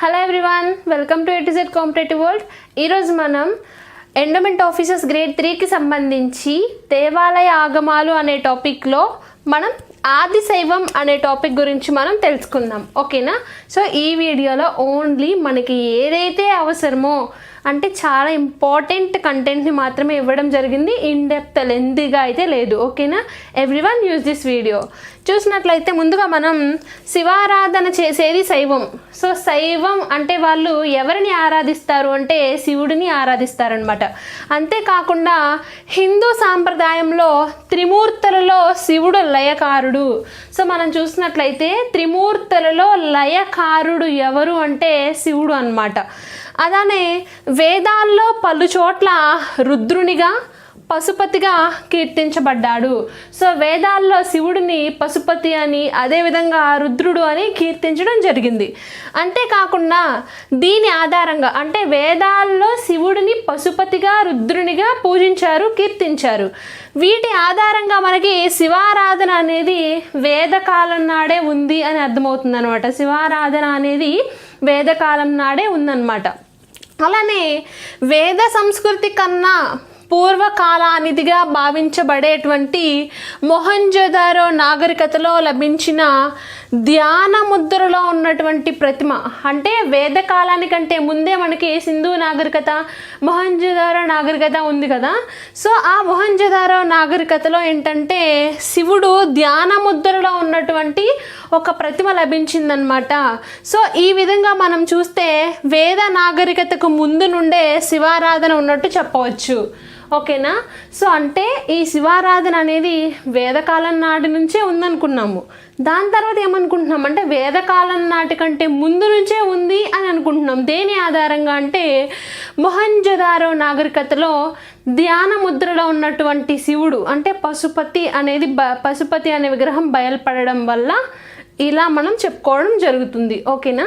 Hello everyone welcome to ATZ competitive world ఈరోజు మనం endowment officers grade త్రీకి సంబంధించి దేవాలయ ఆగమాలు అనే టాపిక్లో మనం ఆది శైవం అనే టాపిక్ గురించి మనం తెలుసుకుందాం. ఓకేనా సో ఈ వీడియోలో ఓన్లీ మనకి ఏదైతే అవసరమో అంటే చాలా ఇంపార్టెంట్ కంటెంట్ని మాత్రమే ఇవ్వడం జరిగింది. ఇన్ డెప్త్ లెంతీగా అయితే లేదు. ఓకేనా everyone use this video చూసినట్లయితే ముందుగా మనం శివారాధన చేసేది శైవం. సో శైవం అంటే వాళ్ళు ఎవరిని ఆరాధిస్తారు అంటే శివుడిని ఆరాధిస్తారనమాట అంతేకాకుండా హిందూ సాంప్రదాయంలో త్రిమూర్తులలో శివుడు లయకారుడు. సో మనం చూసినట్లయితే త్రిమూర్తులలో లయకారుడు ఎవరు అంటే శివుడు అన్నమాట. అలానే వేదాల్లో పలు చోట్ల రుద్రునిగా పశుపతిగా కీర్తించబడ్డాడు. సో వేదాల్లో శివుడిని పశుపతి అని అదేవిధంగా రుద్రుడు అని కీర్తించడం జరిగింది. అంతేకాకుండా దీని ఆధారంగా అంటే వేదాల్లో శివుడిని పశుపతిగా రుద్రునిగా పూజించారు కీర్తించారు. వీటి ఆధారంగా మనకి శివారాధన అనేది వేదకాలం నాడే ఉంది అని అర్థమవుతుంది అనమాట శివారాధన అనేది వేదకాలం నాడే ఉందన్నమాట. అలానే వేద సంస్కృతి కన్నా పూర్వకాలానిదిగా భావించబడేటువంటి మొహంజదారో నాగరికతలో లభించిన ధ్యాన ముద్రలో ఉన్నటువంటి ప్రతిమ. అంటే వేద కాలానికంటే ముందే మనకి సింధు నాగరికత మొహంజదారో నాగరికత ఉంది కదా. సో ఆ మొహంజదారో నాగరికతలో ఏంటంటే శివుడు ధ్యాన ముద్రలో ఉన్నటువంటి ఒక ప్రతిమ లభించిందనమాట సో ఈ విధంగా మనం చూస్తే వేద నాగరికతకు ముందు నుండే శివారాధన ఉన్నట్టు చెప్పవచ్చు. ఓకేనా? సో అంటే ఈ శివారాధన అనేది వేదకాలం నాటి నుంచే ఉందనుకున్నాము. దాని తర్వాత ఏమనుకుంటున్నాం అంటే వేదకాలం నాటి కంటే ముందు నుంచే ఉంది అని అనుకుంటున్నాం. దేని ఆధారంగా అంటే మొహంజదారో నాగరికతలో ధ్యాన ముద్రలో ఉన్నటువంటి శివుడు అంటే పశుపతి అనేది బ పశుపతి అనే విగ్రహం బయలుపడడం వల్ల ఇలా మనం చెప్పుకోవడం జరుగుతుంది. ఓకేనా?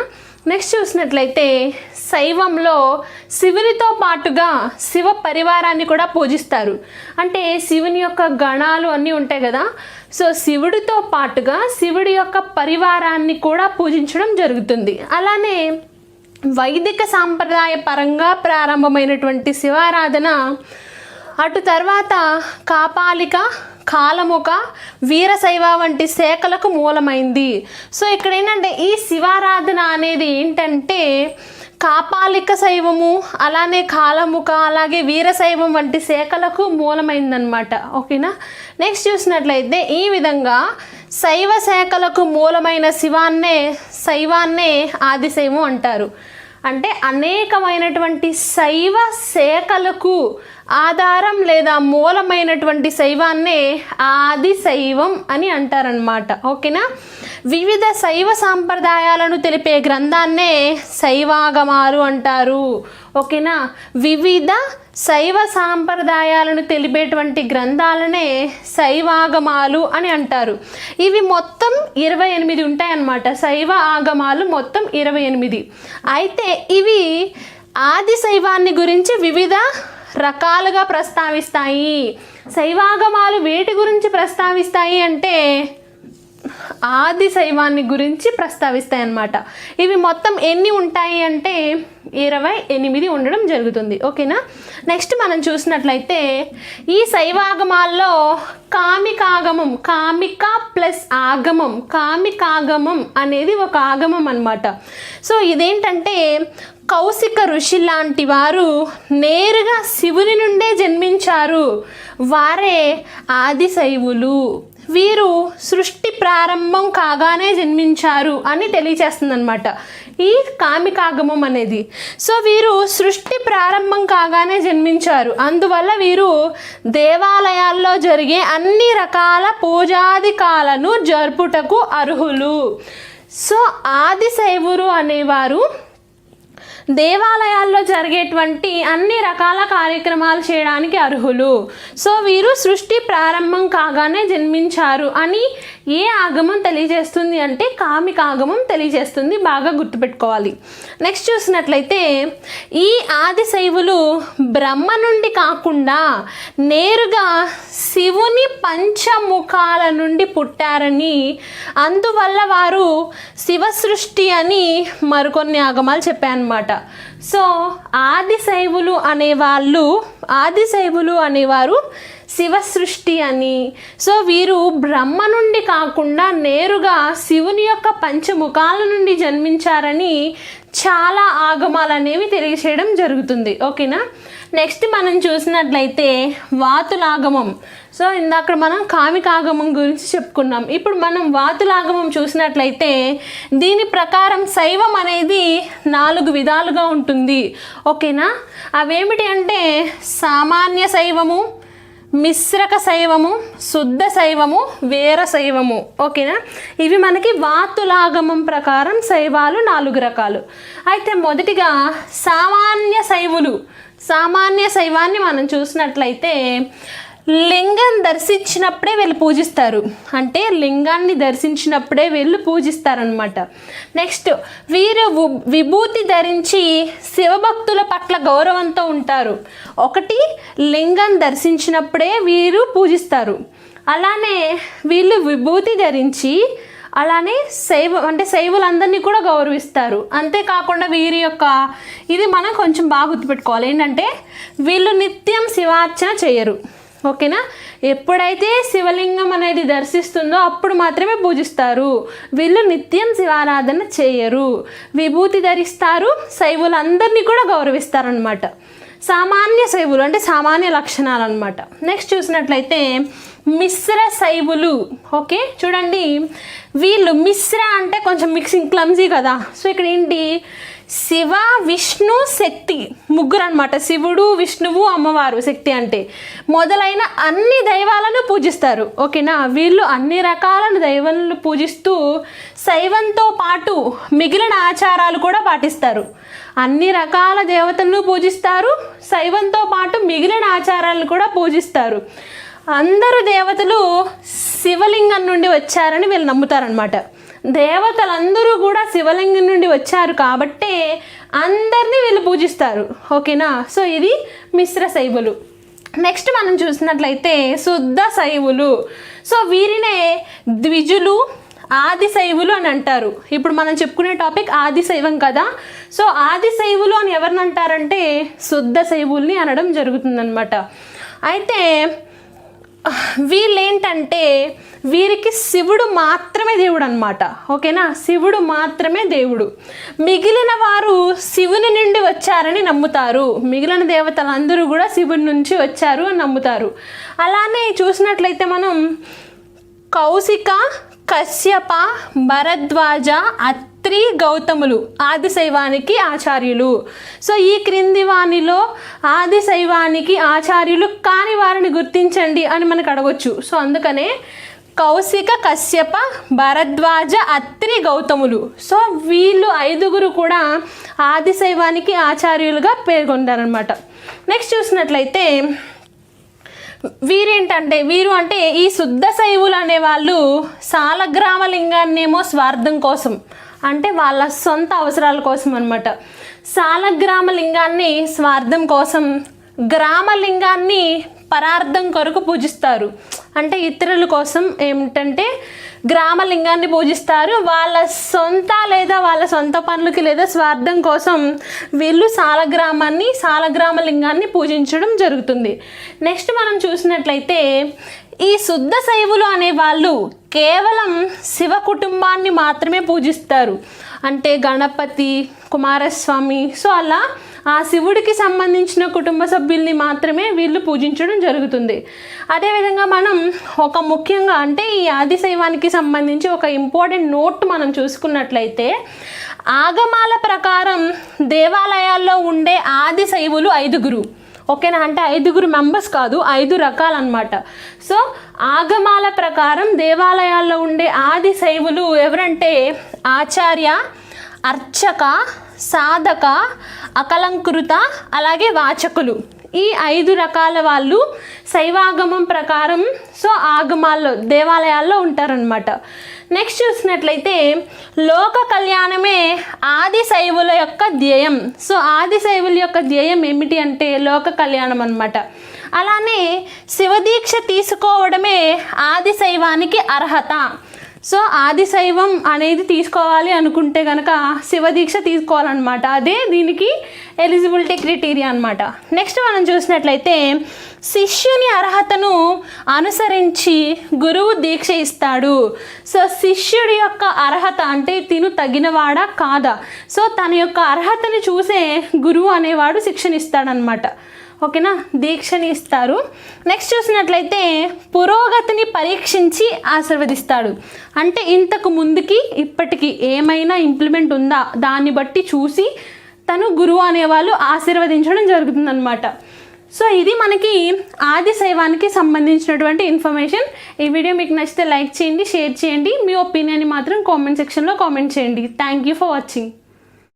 నెక్స్ట్ చూసినట్లయితే శైవంలో శివునితో పాటుగా శివ పరివారాన్ని కూడా పూజిస్తారు. అంటే శివుని యొక్క గణాలు అన్నీ ఉంటాయి కదా. సో శివుడితో పాటుగా శివుడి యొక్క పరివారాన్ని కూడా పూజించడం జరుగుతుంది. అలానే వైదిక సాంప్రదాయ పరంగా ప్రారంభమైనటువంటి శివారాధన అటు తర్వాత కాపాలిక కాలముక వీరశైవ వంటి శాఖలకు మూలమైంది. సో ఇక్కడ ఏంటంటే ఈ శివారాధన అనేది ఏంటంటే కాపాలిక శైవము అలానే కాలముక అలాగే వీరశైవం వంటి శాఖలకు మూలమైందనమాట ఓకేనా? నెక్స్ట్ చూసినట్లయితే ఈ విధంగా శైవ శాఖలకు మూలమైన శివాన్నే శైవాన్నే ఆదిశైవం అంటారు. అంటే అనేకమైనటువంటి శైవ శాఖలకు ఆధారం లేదా మూలమైనటువంటి శైవాన్నే ఆది శైవం అని అంటారనమాట ఓకేనా? వివిధ శైవ సాంప్రదాయాలను తెలిపే గ్రంథాన్నే శైవాగమాలు అంటారు. ఓకేనా? వివిధ శైవ సాంప్రదాయాలను తెలిపేటువంటి గ్రంథాలనే శైవాగమాలు అని అంటారు. ఇవి మొత్తం ఇరవై ఎనిమిది ఉంటాయన్నమాట. శైవ ఆగమాలు మొత్తం ఇరవై ఎనిమిది. అయితే ఇవి ఆది శైవాన్ని గురించి వివిధ రకాలుగా ప్రస్తావిస్తాయి. శైవాగమాలు వేటి గురించి ప్రస్తావిస్తాయి అంటే ఆది శైవాన్ని గురించి ప్రస్తావిస్తాయి అన్నమాట ఇవి మొత్తం ఎన్ని ఉంటాయి అంటే ఇరవై ఎనిమిది ఉండడం జరుగుతుంది. ఓకేనా? నెక్స్ట్ మనం చూసినట్లయితే ఈ శైవాగమాల్లో కామికాగమం కామిక ప్లస్ ఆగమం కామికాగమం అనేది ఒక ఆగమం అనమాట సో ఇదేంటంటే కౌశిక ఋషి లాంటి వారు నేరుగా శివుని నుండే జన్మించారు. వారే ఆది శైవులు. వీరు సృష్టి ప్రారంభం కాగానే జన్మించారు అని తెలియచేస్తుందన్నమాట. ఈ కామికాగమం అనేది. సో వీరు సృష్టి ప్రారంభం కాగానే జన్మించారు. అందువల్ల వీరు దేవాలయాల్లో జరిగే అన్ని రకాల పూజాధికాలను జరుపుటకు అర్హులు. సో ఆదిశైవురు అనేవారు దేవాలయాల్లో జరిగేటువంటి అన్ని రకాల కార్యక్రమాలు చేయడానికి అర్హులు. సో వీరు సృష్టి ప్రారంభం కాగానే జన్మించారు అని ఏ ఆగమం తెలియజేస్తుంది అంటే కామిక ఆగమం తెలియజేస్తుంది. బాగా గుర్తుపెట్టుకోవాలి. నెక్స్ట్ చూసినట్లయితే ఈ ఆది శైవులు బ్రహ్మ నుండి కాకుండా నేరుగా శివుని పంచముఖాల నుండి పుట్టారని అందువల్ల వారు శివ సృష్టి అని మరికొన్ని ఆగమాలు చెప్పాయన్నమాట. సో ఆదిశైవులు అనేవాళ్ళు ఆదిశైవులు అనేవారు శివ సృష్టి అని. సో వీరు బ్రహ్మ నుండి కాకుండా నేరుగా శివుని యొక్క పంచముఖాల నుండి జన్మించారని చాలా ఆగమాలు అనేవి తెలియచేయడం జరుగుతుంది. ఓకేనా? నెక్స్ట్ మనం చూసినట్లయితే వాతులాగమం. సో ఇందాక మనం కామికాగమం గురించి చెప్పుకున్నాం. ఇప్పుడు మనం వాతులాగమం చూసినట్లయితే దీని ప్రకారం శైవం అనేది నాలుగు విధాలుగా ఉంటుంది. ఓకేనా? అవేమిటి అంటే సామాన్య శైవము మిశ్రక శైవము శుద్ధ శైవము వేర శైవము. ఓకేనా? ఇవి మనకి వాతులాగమం ప్రకారం శైవాలు నాలుగు రకాలు. అయితే మొదటిగా సామాన్య శైవులు సామాన్య శైవాన్ని మనం చూసినట్లయితే లింగం దర్శించినప్పుడే వీళ్ళు పూజిస్తారు. అంటే లింగాన్ని దర్శించినప్పుడే వీళ్ళు పూజిస్తారనమాట నెక్స్ట్ వీరు విభూతి ధరించి శివభక్తుల పట్ల గౌరవంతో ఉంటారు. ఒకటి లింగం దర్శించినప్పుడే వీరు పూజిస్తారు. అలానే వీళ్ళు విభూతి ధరించి అలానే శైవ అంటే శైవులందరినీ కూడా గౌరవిస్తారు. అంతేకాకుండా వీరి యొక్క ఇది మనం కొంచెం బాగా గుర్తుపెట్టుకోవాలి. ఏంటంటే వీళ్ళు నిత్యం శివార్చన చేయరు. ఓకేనా? ఎప్పుడైతే శివలింగం అనేది దర్శిస్తుందో అప్పుడు మాత్రమే పూజిస్తారు. వీళ్ళు నిత్యం శివారాధన చేయరు. విభూతి ధరిస్తారు. శైవులందరినీ కూడా గౌరవిస్తారనమాట సామాన్య శైవులు అంటే సామాన్య లక్షణాలు అనమాట నెక్స్ట్ చూసినట్లయితే మిశ్ర శైవులు. ఓకే చూడండి. వీళ్ళు మిశ్ర అంటే కొంచెం మిక్సింగ్ క్లమ్జీ కదా. సో ఇక్కడ ఏంటి? శివ విష్ణు శక్తి. ముగ్గురు అనమాట శివుడు విష్ణువు అమ్మవారు శక్తి అంటే. మొదలైన అన్ని దైవాలను పూజిస్తారు. ఓకేనా? వీళ్ళు అన్ని రకాల దైవాలను పూజిస్తూ శైవంతో పాటు మిగిలిన ఆచారాలు కూడా పాటిస్తారు. అన్ని రకాల దేవతలను పూజిస్తారు. శైవంతో పాటు మిగిలిన ఆచారాలను కూడా పూజిస్తారు. అందరు దేవతలు శివలింగం నుండి వచ్చారని వీళ్ళు నమ్ముతారనమాట దేవతలందరూ కూడా శివలింగం నుండి వచ్చారు కాబట్టే అందరినీ వీళ్ళు పూజిస్తారు. ఓకేనా? సో ఇది మిశ్ర శైవులు. నెక్స్ట్ మనం చూసినట్లయితే శుద్ధ శైవులు. సో వీరినే ద్విజులు ఆది శైవులు అని అంటారు. ఇప్పుడు మనం చెప్పుకునే టాపిక్ ఆది శైవం కదా. సో ఆది శైవులు అని ఎవరిని అంటారంటే శుద్ధ శైవుల్ని అనడం జరుగుతుందనమాట అయితే వీళ్ళేంటంటే వీరికి శివుడు మాత్రమే దేవుడు అనమాట ఓకేనా? శివుడు మాత్రమే దేవుడు. మిగిలిన వారు శివుని నుండి వచ్చారని నమ్ముతారు. మిగిలిన దేవతలందరూ కూడా శివుని నుంచి వచ్చారు అని నమ్ముతారు. అలానే చూసినట్లయితే మనం కౌశిక కశ్యప భరద్వాజ త్రీ గౌతములు ఆదిశైవానికి ఆచార్యులు. సో ఈ క్రింది వాణిలో ఆదిశైవానికి ఆచార్యులు కాని వారిని గుర్తించండి అని మనకు అడగొచ్చు. సో అందుకనే కౌశిక కశ్యప భరద్వాజ అత్రి గౌతములు. సో వీళ్ళు ఐదుగురు కూడా ఆదిశైవానికి ఆచార్యులుగా పేర్కొంటారనమాట నెక్స్ట్ చూసినట్లయితే వీరేంటంటే వీరు అంటే ఈ శుద్ధ శైవులు అనే వాళ్ళు సాలగ్రామ లింగాన్నేమో స్వార్థం కోసం అంటే వాళ్ళ సొంత అవసరాల కోసం అనమాట సాలగ్రామ లింగాన్ని స్వార్థం కోసం గ్రామలింగాన్ని పరార్థం కొరకు పూజిస్తారు. అంటే ఇతరుల కోసం ఏమిటంటే గ్రామలింగాన్ని పూజిస్తారు. వాళ్ళ సొంత లేదా వాళ్ళ సొంత పనులకి లేదా స్వార్థం కోసం వీళ్ళు సాలగ్రామాన్ని సాలగ్రామ లింగాన్ని పూజించడం జరుగుతుంది. నెక్స్ట్ మనం చూసినట్లయితే ఈ శుద్ధ శైవులు అనే వాళ్ళు కేవలం శివ కుటుంబాన్ని మాత్రమే పూజిస్తారు. అంటే గణపతి కుమారస్వామి. సో అలా ఆ శివుడికి సంబంధించిన కుటుంబ సభ్యుల్ని మాత్రమే వీళ్ళు పూజించడం జరుగుతుంది. అదేవిధంగా మనం ఒక ముఖ్యంగా అంటే ఈ ఆదిశైవానికి సంబంధించి ఒక ఇంపార్టెంట్ నోట్ మనం చూసుకున్నట్లయితే ఆగమాల ప్రకారం దేవాలయాల్లో ఉండే ఆది శైవులు ఐదుగురు. ఓకేనా? అంటే ఐదుగురు మెంబర్స్ కాదు ఐదు రకాలన్నమాట. సో ఆగమాల ప్రకారం దేవాలయాల్లో ఉండే ఆది శైవులు ఎవరంటే ఆచార్య అర్చక సాధక అకలంకృత అలాగే వాచకులు. ఈ ఐదు రకాల వాళ్ళు శైవాగమం ప్రకారం సో ఆగమాల్లో దేవాలయాల్లో ఉంటారనమాట నెక్స్ట్ చూసినట్లయితే లోక కళ్యాణమే ఆది శైవుల యొక్క ధ్యేయం. సో ఆది శైవుల యొక్క ధ్యేయం ఏమిటి అంటే లోక కళ్యాణం అనమాట అలానే శివదీక్ష తీసుకోవడమే ఆది శైవానికి అర్హత. సో ఆది శైవం అనేది తీసుకోవాలి అనుకుంటే కనుక శివదీక్ష తీసుకోవాలన్నమాట. అదే దీనికి ఎలిజిబిలిటీ క్రైటీరియా అనమాట నెక్స్ట్ మనం చూసినట్లయితే శిష్యుని అర్హతను అనుసరించి గురువు దీక్ష ఇస్తాడు. సో శిష్యుడి యొక్క అర్హత అంటే తిను తగినవాడా కాదా? సో తన యొక్క అర్హతని చూసే గురువు అనేవాడు శిక్షణ ఇస్తాడనమాట ఓకేనా? దీక్షని ఇస్తారు నెక్స్ట్ చూసినట్లయితే పురోగతిని పరీక్షించి ఆశీర్వదిస్తాడు. అంటే ఇంతకు ముందుకి ఇప్పటికి ఏమైనా ఇంప్లిమెంట్ ఉందా? దాన్ని బట్టి చూసి తను గురువు అనేవాళ్ళు ఆశీర్వదించడం జరుగుతుందన్నమాట. సో ఇది మనకి ఆది శైవానికి సంబంధించినటువంటి ఇన్ఫర్మేషన్ ఈ వీడియో మీకు నచ్చితే లైక్ చేయండి షేర్ చేయండి. మీ ఒపీనియన్ మాత్రం కామెంట్ సెక్షన్లో కామెంట్ చేయండి. Thank you for watching